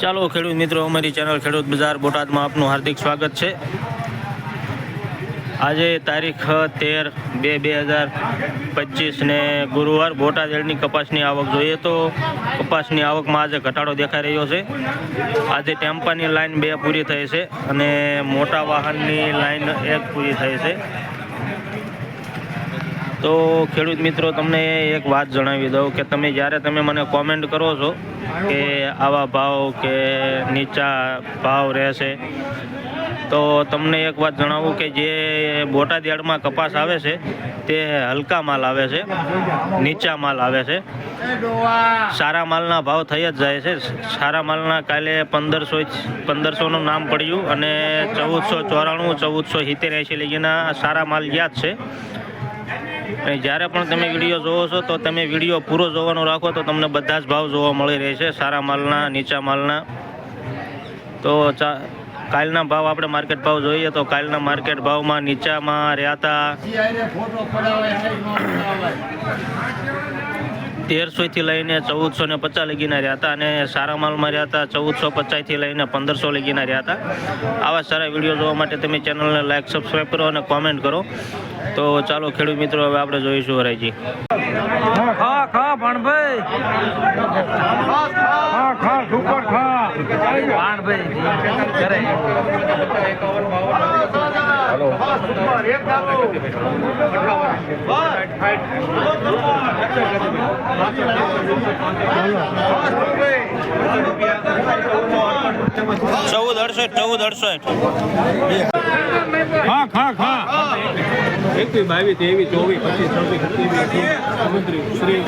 ચાલો ખેડૂત મિત્રો, અમારી ચેનલ ખેડૂત બજાર બોટાદમાં આપનું હાર્દિક સ્વાગત છે. આજે તારીખ તેર બે બે હજાર પચીસ ને ગુરુવાર બોટાદ એડની કપાસની આવક જોઈએ તો કપાસની આવકમાં આજે ઘટાડો દેખાઈ રહ્યો છે. આજે ટેમ્પાની લાઇન બે પૂરી થઈ છે અને મોટા વાહનની લાઈન એક પૂરી થઈ છે. તો ખેડૂત મિત્રો, તમને એક વાત જણાવી દઉં કે તમે જ્યારે તમે મને કોમેન્ટ કરો છો કે આવા ભાવ કે નીચા ભાવ રહેશે, તો તમને એક વાત જણાવું કે જે બોટાદ યાર્ડમાં કપાસ આવે છે, તે હલકા માલ આવે છે, નીચા માલ આવે છે. સારા માલના ભાવ થઈ જ જાય છે. સારા માલના કાલે પંદરસો પંદરસોનું નામ પડ્યું અને ચૌદસો ચોરાણું, ચૌદસો સિત્તેર એંશી લગીના સારા માલ યાદ છે. અને જ્યારે પણ તમે વીડિયો જોવો છો, તો તમે વીડિયો પૂરો જોવાનો રાખો, તો તમને બધા જ ભાવ જોવા મળી રહેશે, સારા માલના, નીચા માલના. તો કાલના ભાવ આપણે માર્કેટ ભાવ જોઈએ, તો કાલના માર્કેટ ભાવમાં નીચામાં રહ્યા હતા તેરસોથી લઈને ચૌદસો ને પચાસ લગીના રહ્યા હતા અને સારા માલમાં રહ્યા હતા ચૌદસો પચાસથી લઈને પંદરસો લગીના રહ્યા હતા. આવા સારા વીડિયો જોવા માટે તમે ચેનલને લાઈક સબસ્ક્રાઈબ કરો અને કોમેન્ટ કરો. તો ચાલો ખેડૂત મિત્રો હવે આપણે જોઈશું ખા ખા ભણભાઈ. ખા ખા સુપર ખા. ભણભાઈ કરે ચૌદ અડસઠ ચૌદ અડસઠ. હા હા હા એકવીસ બાવીસ ત્રેવીસ ચોવીસ પચીસ છવ્વીસ સત્યાવીસ શ્રી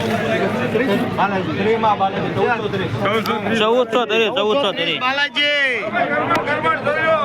ચૌદસો ત્રીસ. ચૌદસો ત્રીસ. અંદરનો કપાસ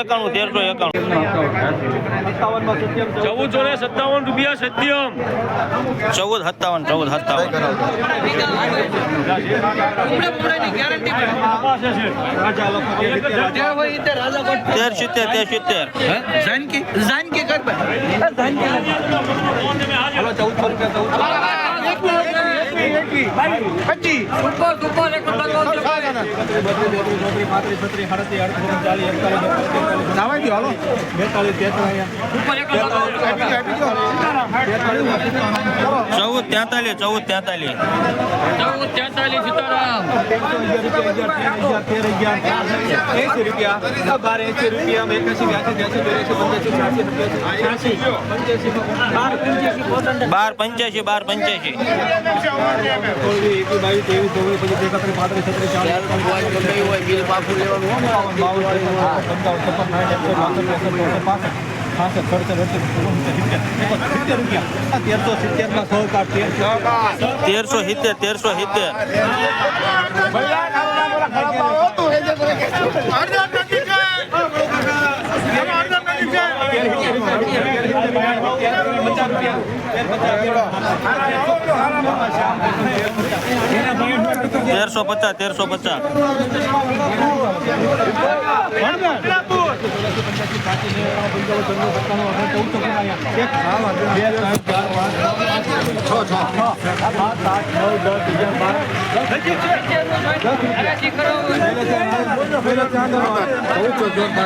એકાણું તેરસો એકાણું. ચૌદસો ને સત્તાવન રૂપિયા સત્યમ ચૌદ સત્તાવન ચૌદ સત્તાવન. તેર સિત્તેર તેર સિત્તેર. જાનકી જાનકી કર ચૌદસો રૂપિયા ચૌદ તેતાલીસ ચૌદ તેતાલીસ. ચૌદ તેતાલીસ સીતારામ. બાર એસી રૂપિયા. એકાસી બ્યાસી ત્યાસી છ્યાસી પંચ્યાસી. બાર પંચ્યાસી બાર પંચ્યાસી. એકવીસ સિત્તેર તેરસો સિત્તેર રૂપિયા તેરસો પચાસ તેરસો સિત્તેર તેરસો સિત્તેર તેરસો પચાસ તેરસો પચાસ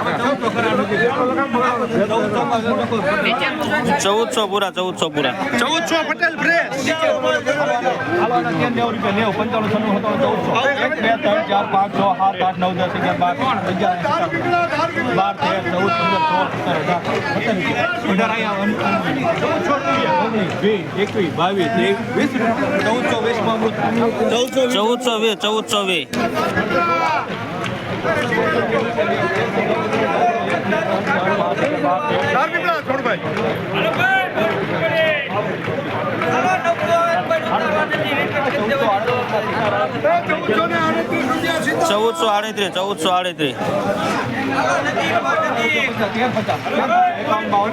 ચૌદસો પૂરા ચૌદસો પૂરા. ચૌદસો પટેલ પંચાણું છન્નું સત્તાવન ચૌદસો એક બે ત્રણ ચાર પાંચ છ સાત આઠ નવ દસ અગિયાર બાર અગિયાર બાર તેર ચૌદ પંદર સોળ સત્તર ચૌદસો વીસ ચૌદસો વીસ. ચૌદસો વીસ ચૌદસો આડત્રીસ ચૌદસો આડત્રીસ. આડત્રીસ તેર પચાસ એકાવન બાવન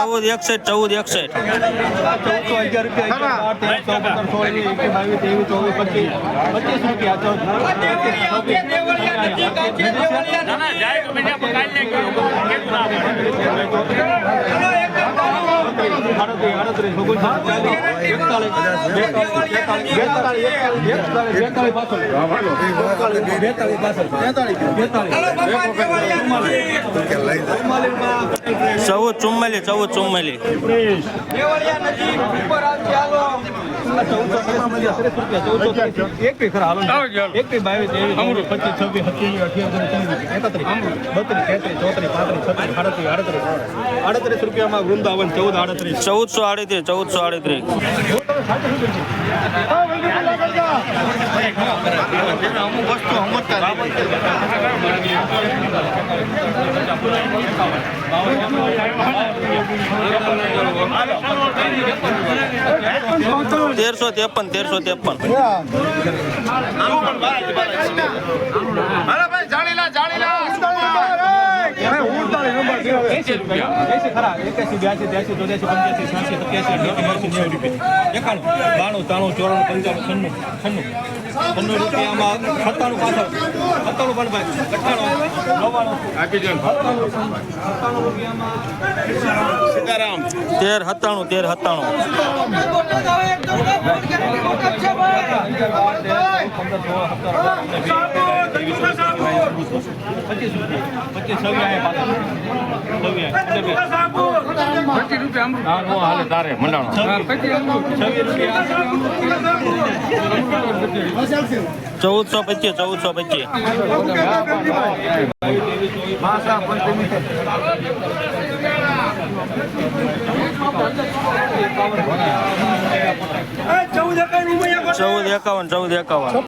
ચૌદ એકસઠ ચૌદ એકસઠ. ચૌદસો અગિયાર રૂપિયા અગિયાર બાર ચૌદ પંદર સોળ વીસ એકવીસ બાવીસ ત્રેવીસ ચોવીસ પચીસ પચીસ રૂપિયા ચૌદ ચૌદ ચુમ્માલી ચૌદ ચુમ્માલી એક પચીસ છવ્વીસ સત્યાવીસ અઠ્યાવીસ એકત્રીસ બત્રીસ તેત્રીસ ચોત્રીસ પાંત્રીસ આડત્રીસ રૂપિયામાં વૃંદાવન ચૌદ આડત્રીસ ચૌદસો આડત્રીસ ચૌદસો આડત્રીસ. તેરસો ત્રેપન તેરસો ત્રેપન. એસી રૂપિયા. એસી ખરા એક્યાસી બ્યાસી ત્યાસી ચોર્યાસી પંચ્યાસી છ્યાસી સત્યાસી અઠ્યાસી નેવું રૂપિયા. એકાણું બાણું ત્રાણું ચોરાણું પંચાણું છન્નું છન્નું. છન્નું રૂપિયામાં સત્તાણું પાછળ. સત્તાણું પણ ભાઈ અઠ્ઠાણું. નવ્વાણું. સત્તાણું રૂપિયામાં તેર સત્તાણું તેર સત્તાણું. પચીસ પચીસ રૂપિયા. અમૃત. હા, નો હાલે તારે મંડાણો. હા, ચૌદસો પચીસ ચૌદસો પચીસ. ચૌદ એકાવન ચૌદ એકાવન.